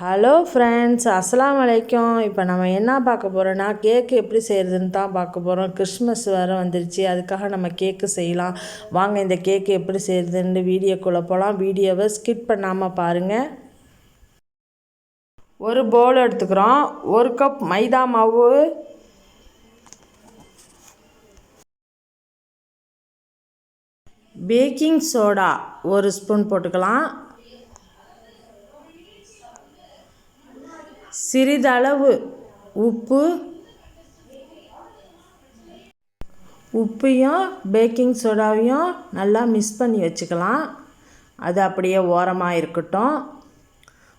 Hello friends அஸ்லாம் அலைக்கும் இப்போ நம்ம என்ன பார்க்க போகிறோன்னா கேக்கு எப்படி செய்கிறதுன்னு தான் பார்க்க போகிறோம் கிறிஸ்மஸ் வேறு வந்துருச்சு. அதுக்காக நம்ம கேக்கு செய்யலாம். வாங்க இந்த கேக்கு எப்படி செய்கிறதுன்னு வீடியோக்குள்ளே போகலாம் வீடியோவை ஸ்கிப் பண்ணாமல் பாருங்கள் ஒரு பவுல் எடுத்துக்கிறோம். ஒரு கப் மைதா மாவு. பேக்கிங் சோடா ஒரு ஸ்பூன் போட்டுக்கலாம். சிறிதளவு உப்பு. உப்பையும் பேக்கிங் சோடாவையும் நல்லா மிக்ஸ் பண்ணி வச்சுக்கலாம். அது அப்படியே ஓரமாக இருக்கட்டும்.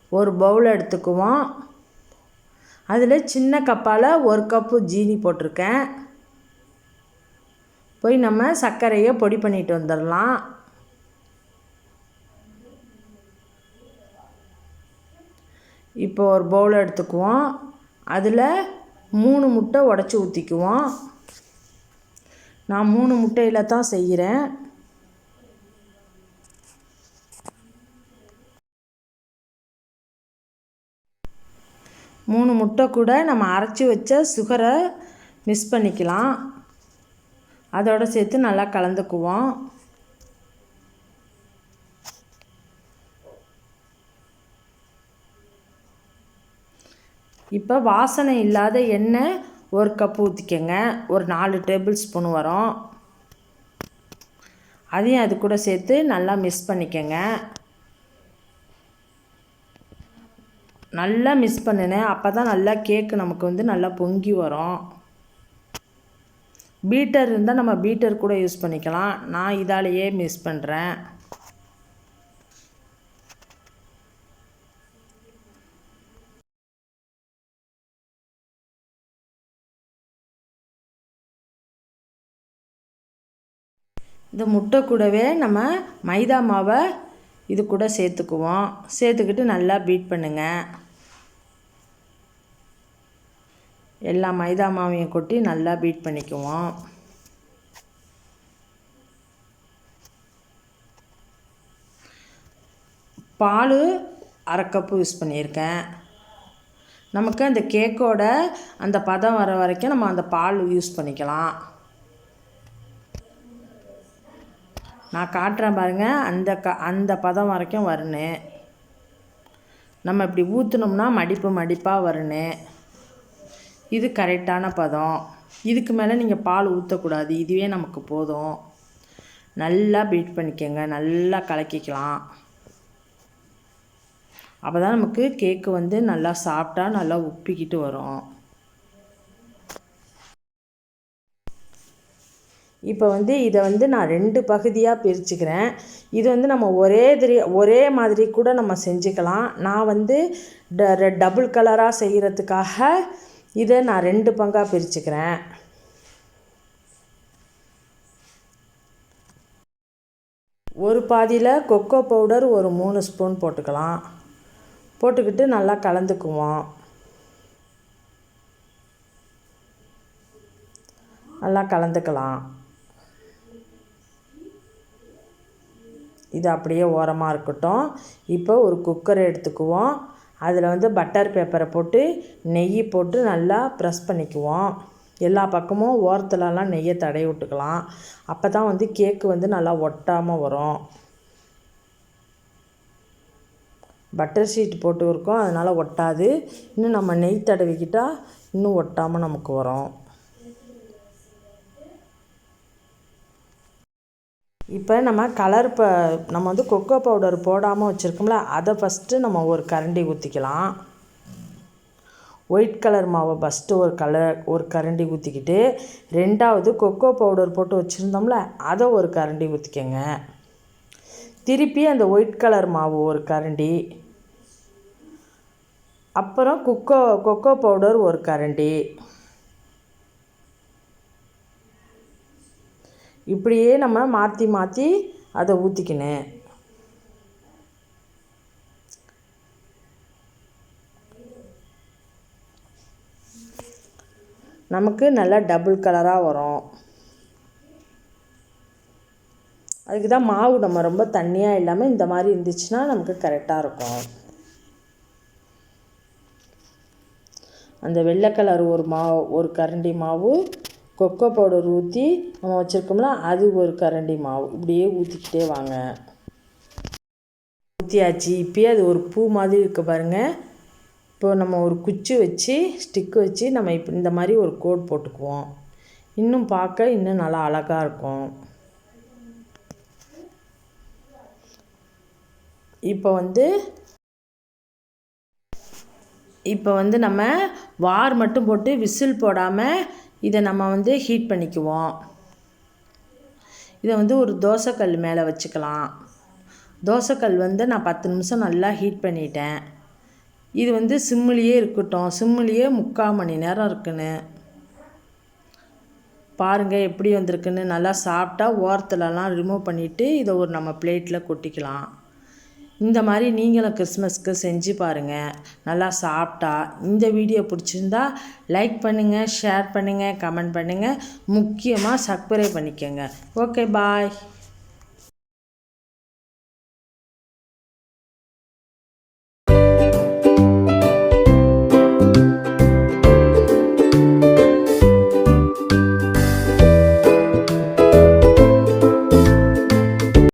ஒரு பவுல் எடுத்துக்குவோம். அதில் சின்ன கப்பால் ஒரு கப்பு ஜீனி போட்டிருக்கேன். போய் நம்ம சர்க்கரையை பொடி பண்ணிட்டு வந்துடலாம். இப்போ ஒரு பவுல் எடுத்துக்குவோம். அதில் மூணு முட்டை உடச்சி ஊற்றிக்குவோம் நான் மூணு முட்டையில் தான் செய்கிறேன் மூணு முட்டை கூட நம்ம அரைச்சி வச்ச சுகரை மிஸ் பண்ணிக்கலாம். அதோடு சேர்த்து நல்லா கலந்துக்குவோம். இப்போ வாசனை இல்லாத எண்ணெய் ஒரு கப் ஊற்றிக்கங்க ஒரு நாலு டேபிள் ஸ்பூன் வரும். அதையும் அது கூட சேர்த்து நல்லா மிக்ஸ் பண்ணிக்கங்க. நல்லா மிக்ஸ் பண்ணினேன். அப்போ தான் நல்லா கேக்கு நமக்கு வந்து நல்லா பொங்கி வரும். பீட்டர் இருந்தால் நம்ம பீட்டர் கூட யூஸ் பண்ணிக்கலாம். நான் இதாலேயே மிக்ஸ் பண்ணுறேன் இந்த முட்டை கூடவே நம்ம மைதா மாவை இது கூட சேர்த்துக்குவோம். சேர்த்துக்கிட்டு நல்லா பீட் பண்ணுங்க. எல்லா மைதா மாவையும் கொட்டி நல்லா பீட் பண்ணிக்குவோம். பால் அரை கப்பு யூஸ் பண்ணியிருக்கேன். நமக்கு அந்த கேக்கோட அந்த பதம் வர வரைக்கும் நம்ம அந்த பால் யூஸ் பண்ணிக்கலாம். நான் காட்டுறேன் பாருங்கள் அந்த க அந்த பதம் வரைக்கும் வரணும் நம்ம இப்படி ஊற்றுனோம்னா மடிப்பு மடிப்பாக வரணும் இது கரெக்டான பதம். இதுக்கு மேலே நீங்கள் பால் ஊற்றக்கூடாது இதுவே நமக்கு போதும். நல்லா பீட் பண்ணிக்கோங்க. நல்லா கலக்கிக்கலாம். அப்போ தான் நமக்கு கேக்கு வந்து நல்லா சாப்பிட்டா நல்லா உப்பிக்கிட்டு வரும். இப்போ வந்து இதை வந்து நான் ரெண்டு பகுதியாக பிரிச்சுக்கிறேன். இது வந்து நம்ம ஒரே திரி ஒரே மாதிரி கூட நம்ம செஞ்சுக்கலாம். நான் வந்து ட டபுள் கலராக செய்கிறதுக்காக இதை நான் ரெண்டு பங்காக பிரிச்சுக்கிறேன். ஒரு பாதியில் கொக்கோ பவுடர் ஒரு மூணு ஸ்பூன் போட்டுக்கலாம். போட்டுக்கிட்டு நல்லா கலந்துக்குவோம். நல்லா கலந்துக்கலாம். இது அப்படியே ஓரமாக இருக்கட்டும். இப்போ ஒரு குக்கரை எடுத்துக்குவோம். அதில் வந்து பட்டர் பேப்பரை போட்டு நெய் போட்டு நல்லா ப்ரெஸ் பண்ணிக்குவோம். எல்லா பக்கமும் ஓரத்துலலாம் நெய்யை தடவி விட்டுக்கலாம். அப்போ தான் வந்து கேக்கு வந்து நல்லா ஒட்டாமல் வரும். பட்டர் ஷீட் போட்டு இருக்கோம். அதனால் ஒட்டாது. இன்னும் நம்ம நெய் தடவிக்கிட்டால் இன்னும் ஒட்டாமல் நமக்கு வரும். இப்போ நம்ம கலர் இப்போ நம்ம வந்து கொக்கோ பவுடர் போடாமல் வச்சுருக்கோம்ல அதை ஃபஸ்ட்டு நம்ம ஒரு கரண்டி ஊற்றிக்கலாம் ஒயிட் கலர் மாவை ஃபஸ்ட்டு ஒரு கலர் ஒரு கரண்டி ஊற்றிக்கிட்டு ரெண்டாவது கொக்கோ பவுடர் போட்டு வச்சுருந்தோம்ல அதை ஒரு கரண்டி ஊற்றிக்கங்க திருப்பி அந்த ஒயிட் கலர் மாவு ஒரு கரண்டி. அப்புறம் கொக்கோ கொக்கோ பவுடர் ஒரு கரண்டி. இப்படியே நம்ம மாற்றி மாற்றி அதை ஊற்றிக்கினேன் நமக்கு நல்லா டபுள் கலராக வரும். அதுக்கு தான் மாவு நம்ம ரொம்ப தண்ணியாக இல்லாமல் இந்த மாதிரி இருந்துச்சுன்னா நமக்கு கரெக்டாக இருக்கும். அந்த வெள்ளை கலர் ஒரு மாவு ஒரு கரண்டி மாவு கொக்கோ பவுடர் ஊற்றி நம்ம வச்சுருக்கோம்ல அது ஒரு கரண்டி மாவு. இப்படியே ஊற்றிக்கிட்டே வாங்க. ஊற்றியாச்சு இப்போயே அது ஒரு பூ மாதிரி இருக்க பாருங்கள் இப்போ நம்ம ஒரு குச்சி வச்சு ஸ்டிக்கு வச்சு நம்ம இப்போ இந்த மாதிரி ஒரு கோட் போட்டுக்குவோம். இன்னும் பார்க்க இன்னும் நல்லா அழகாக இருக்கும். இப்போ வந்து இப்போ வந்து நம்ம வார் மட்டும் போட்டு விசில் போடாமல் இதை நம்ம வந்து ஹீட் பண்ணிக்குவோம். இதை வந்து ஒரு தோசைக்கல் மேலே வச்சுக்கலாம். தோசைக்கல் வந்து நான் பத்து நிமிஷம் நல்லா ஹீட் பண்ணிட்டேன். இது வந்து சிம்மிலேயே இருக்கட்டும். சிம்மிலேயே முக்கால் மணி நேரம் இருக்குன்னு. பாருங்கள் எப்படி வந்திருக்குன்னு. நல்லா சாப்பிட்டா ஓரத்துலலாம் ரிமூவ் பண்ணிவிட்டு இதை ஒரு நம்ம பிளேட்டில் கொட்டிக்கலாம். இந்த மாதிரி நீங்களும் கிறிஸ்மஸ்க்கு செஞ்சு பாருங்கள் நல்லா சாப்பிட்டா இந்த வீடியோ பிடிச்சிருந்தா லைக் பண்ணுங்கள் ஷேர் பண்ணுங்கள் கமெண்ட் பண்ணுங்கள் முக்கியமாக சப்ஸ்கிரைப் பண்ணிக்கோங்க. Okay bye.